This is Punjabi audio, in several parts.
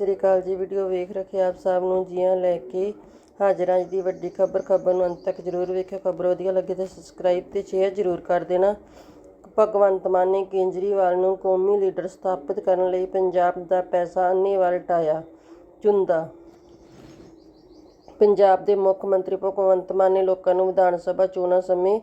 ਸ੍ਰੀ ਅਕਾਲ ਜੀ, ਵੀਡੀਓ ਵੇਖ ਰੱਖੇ ਆਪ ਸਭ ਨੂੰ, ਜੀਆਂ ਲੈ ਕੇ ਹਾਜ਼ਰਾਂ ਅੱਜ ਦੀ ਵੱਡੀ ਖਬਰ ਖਬਰ ਨੂੰ ਅੰਤ ਤੱਕ ਜਰੂਰ ਵੇਖਿਓ। ਖਬਰ ਵਧੀਆ ਲੱਗੇ ਤਾਂ ਸਬਸਕ੍ਰਾਈਬ ਤੇ ਸ਼ੇਅਰ ਜਰੂਰ ਕਰ ਦੇਣਾ। ਭਗਵੰਤ ਮਾਨ ਨੇ ਕੇਜਰੀਵਾਲ ਨੂੰ ਕੌਮੀ ਲੀਡਰ ਸਥਾਪਿਤ ਕਰਨ ਲਈ ਪੰਜਾਬ ਦਾ ਪੈਸਾ ਅੰਨ੍ਹੇਵਾਹ ਟਾਇਆ, ਚੁੰਦਾ। ਪੰਜਾਬ ਦੇ ਮੁੱਖ ਮੰਤਰੀ ਭਗਵੰਤ ਮਾਨ ਨੇ ਲੋਕਾਂ ਨੂੰ ਵਿਧਾਨ ਸਭਾ ਚੋਣਾਂ ਸਮੇਂ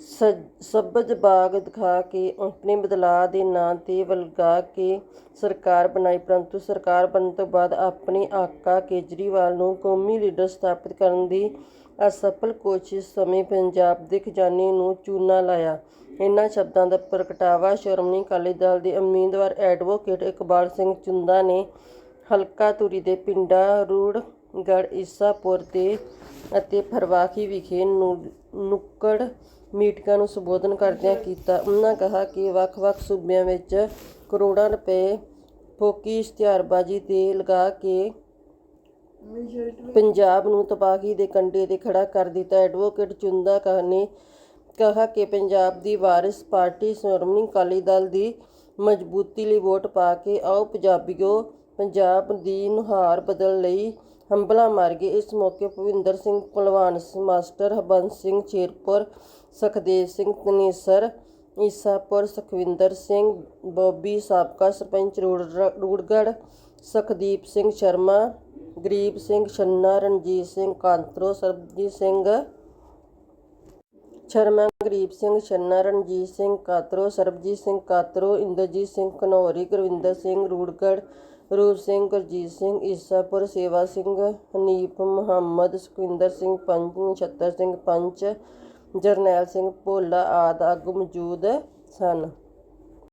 ਸ- ਸਬਜ਼ ਬਾਗ ਦਿਖਾ ਕੇ ਆਪਣੇ ਬਦਲਾਅ ਦੇ ਨਾਂ ਤੇ ਵਲਗਾ ਕੇ ਸਰਕਾਰ ਬਣਾਈ, ਪਰੰਤੂ ਸਰਕਾਰ ਬਣਨ ਤੋਂ ਬਾਅਦ ਆਪਣੇ ਆਕਾ ਕੇਜਰੀਵਾਲ ਨੂੰ ਕੌਮੀ ਲੀਡਰ ਸਥਾਪਿਤ ਕਰਨ ਦੀ ਅਸਫਲ ਕੋਸ਼ਿਸ਼ ਸਮੇਂ ਪੰਜਾਬ ਦੇ ਖਜ਼ਾਨੇ ਨੂੰ ਚੂਨਾ ਲਾਇਆ। ਇਹਨਾਂ ਸ਼ਬਦਾਂ ਦਾ ਪ੍ਰਗਟਾਵਾ ਸ਼੍ਰੋਮਣੀ ਅਕਾਲੀ ਦਲ ਦੇ ਉਮੀਦਵਾਰ ਐਡਵੋਕੇਟ ਇਕਬਾਲ ਸਿੰਘ ਚੁੰਦਾ ਨੇ ਹਲਕਾ ਧੂਰੀ ਦੇ ਪਿੰਡਾਂ ਰੂੜਗੜ੍ਹ ਈਸਾਪੁਰ ਤੇ ਅਤੇ ਫਰਵਾਖੀ ਵਿਖੇ ਨੂੰ- ਨੁੱਕੜ ਮੀਟਿੰਗਾਂ ਨੂੰ ਸੰਬੋਧਨ ਕਰਦਿਆਂ ਕੀਤਾ। ਉਹਨਾਂ ਕਿਹਾ ਕਿ ਵੱਖ-ਵੱਖ ਸੂਬਿਆਂ ਵਿੱਚ ਕਰੋੜਾਂ ਰੁਪਏ ਫੋਕੀ ਇਸ਼ਤਿਹਾਰਬਾਜ਼ੀ ਤੇ ਲਗਾ ਕੇ ਪੰਜਾਬ ਨੂੰ ਤਬਾਹੀ ਦੇ ਕੰਢੇ ਤੇ ਖੜਾ ਕਰ ਦਿੱਤਾ। ਐਡਵੋਕੇਟ ਚੁੰਦਾ ਕਹ ਨੇ ਕਹਾ ਕਿ ਪੰਜਾਬ ਦੀ ਵਾਰਿਸ ਪਾਰਟੀ ਸ਼੍ਰੋਮਣੀ ਅਕਾਲੀ ਦਲ ਦੀ ਮਜ਼ਬੂਤੀ ਲਈ ਵੋਟ ਪਾ ਕੇ ਆਓ ਪੰਜਾਬੀਓ, ਪੰਜਾਬ ਦੀ ਨੁਹਾਰ ਬਦਲ ਲਈ ਹੰਬਲਾ ਮਾਰ ਗਏ ਇਸ ਮੌਕੇ ਭਵਿੰਦਰ ਸਿੰਘ ਭਲਵਾਨ ਮਾਸਟਰ ਹਬੰਸ ਸਿੰਘ ਸ਼ੇਰਪੁਰ ਸੁਖਦੇਵ ਸਿੰਘ ਤਨੇਸਰ ਈਸਾਪੁਰ ਸੁਖਵਿੰਦਰ ਸਿੰਘ ਬੋਬੀ ਸਾਬਕਾ ਸਰਪੰਚ ਰੂੜ- ਰੂੜਗੜ੍ਹ ਸੁਖਦੀਪ ਸਿੰਘ ਸ਼ਰਮਾ ਗਰੀਬ ਸਿੰਘ ਛੰਨਾ ਰਣਜੀਤ ਸਿੰਘ ਕਾਂਤਰੋ ਸਰਬਜੀਤ ਸਿੰਘ ਸ਼ਰਮਾ ਗਰੀਬ ਸਿੰਘ ਛੰਨਾ ਰਣਜੀਤ ਸਿੰਘ ਕਾਤਰੋ ਸਰਬਜੀਤ ਸਿੰਘ ਕਾਤਰੋ ਇੰਦਰਜੀਤ ਸਿੰਘ ਘਨੌਰੀ ਗੁਰਵਿੰਦਰ ਸਿੰਘ ਰੂੜਗੜ੍ਹ ਰੂਪ ਸਿੰਘ, ਗੁਰਜੀਤ ਸਿੰਘ, ਈਸਾਪੁਰ, ਸੇਵਾ ਸਿੰਘ, ਹਨੀਫ, ਮੁਹੰਮਦ, ਸੁਖਵਿੰਦਰ ਸਿੰਘ ਪੰਚ ਨਛੱਤਰ ਸਿੰਘ ਪੰਚ ਜਰਨੈਲ ਸਿੰਘ, ਭੋਲਾ ਆਦਿ ਆਗੂ ਮੌਜੂਦ ਸਨ।